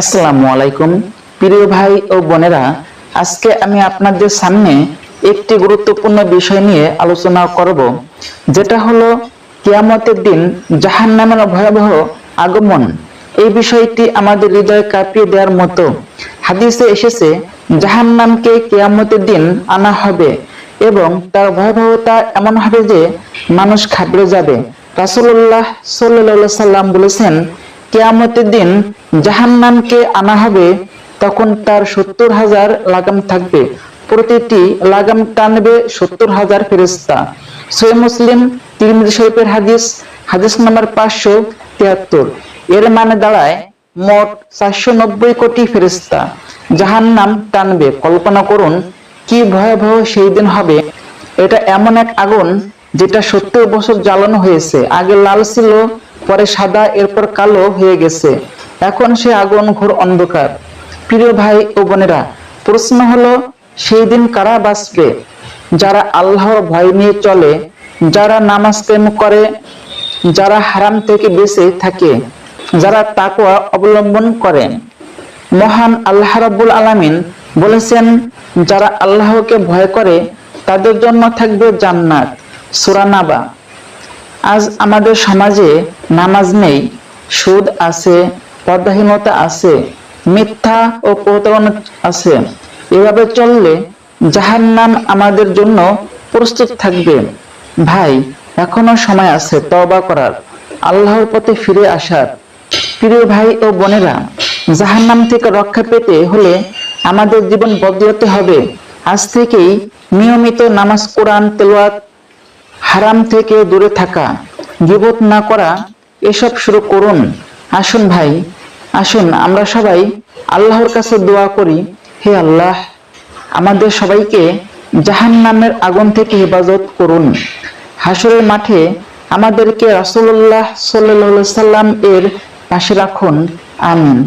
আসসালামু আলাইকুম। প্রিয় ভাই ও বোনেরা, আজকে আমি আপনাদের সামনে একটি গুরুত্বপূর্ণ বিষয় নিয়ে আলোচনা করব, যেটা হলো কিয়ামতের দিন জাহান্নামের ভয়াবহ আগমন। এই বিষয়টি আমাদের হৃদয় কাঁপিয়ে দেওয়ার মতো। হাদিসে এসেছে, জাহান্নামকে কিয়ামতের দিন আনা হবে এবং তার ভয়াবহতা এমন হবে যে মানুষ খাবড়ে যাবে। রাসূলুল্লাহ সাল্লাল্লাহু সাল্লাম বলেছেন কেয়ামতের দিন জাহান্নামকে আনা হবে, তখন তার সত্তর হাজার লাগাম থাকবে। প্রতিটি লাগাম টানবে সত্তর হাজার ফেরেস্তা সৈয় মুসলিম, তিরমিজি শরীফের হাদিস হাদিস নাম্বার পাঁচশো তিয়াত্তর। এর মানে দাঁড়ায় মোট চারশো নব্বই কোটি ফেরেস্তা জাহান্নাম টানবে। কল্পনা করুন, কি ভয়াবহ সেই দিন হবে। এটা এমন এক আগুন, যেটা সত্তর বছর জ্বালানো হয়েছে। আগে লাল ছিল পরে সাদা, এরপর কালো হয়ে গেছে। এখন সে আগুন ঘোর অন্ধকার। প্রিয় ভাই ও বোনেরা, প্রশ্ন হলো, সেই দিন কারা বাঁচবে? যারা আল্লাহর ভয় নিয়ে চলে, যারা নামাজ প্রেম করে, যারা হারাম থেকে বেঁচে থাকে, যারা তাকওয়া অবলম্বন করে। মহান আল্লাহ রাব্বুল আলামিন বলেছেন, যারা আল্লাহকে ভয় করে, তাদের জন্য থাকবে জান্নাত। সূরা নাবা। আজ আমাদের সমাজে নামাজ নেই, সুদ আছে, পর্দাহীনতা আছে, মিথ্যা ও প্রতারণা আছে। এভাবে চললে জাহান্নাম আমাদের জন্য প্রস্তুত থাকবে। ভাই, এখনও সময় আছে তওবা করার। আল্লাহর পথে ফিরে আসার। প্রিয় ভাই ও বোনেরা, জাহান্নাম থেকে রক্ষা পেতে হলে আমাদের জীবন বদলাতে হবে। আজ থেকেই নিয়মিত নামাজ কোরআন তেলাওয়াত হারাম থেকে দূরে থাকা, গিবত না করা, এসব শুরু করুন। আসুন ভাই, আসুন, আমরা সবাই আল্লাহর কাছে দোয়া করি, হে আল্লাহ, আমাদের সবাইকে জাহান নামের আগুন থেকে হেফাজত করুন। হাসরের মাঠে আমাদেরকে সাল্লাল্লাহু সাল্লাম এর পাশে রাখুন। আমিন।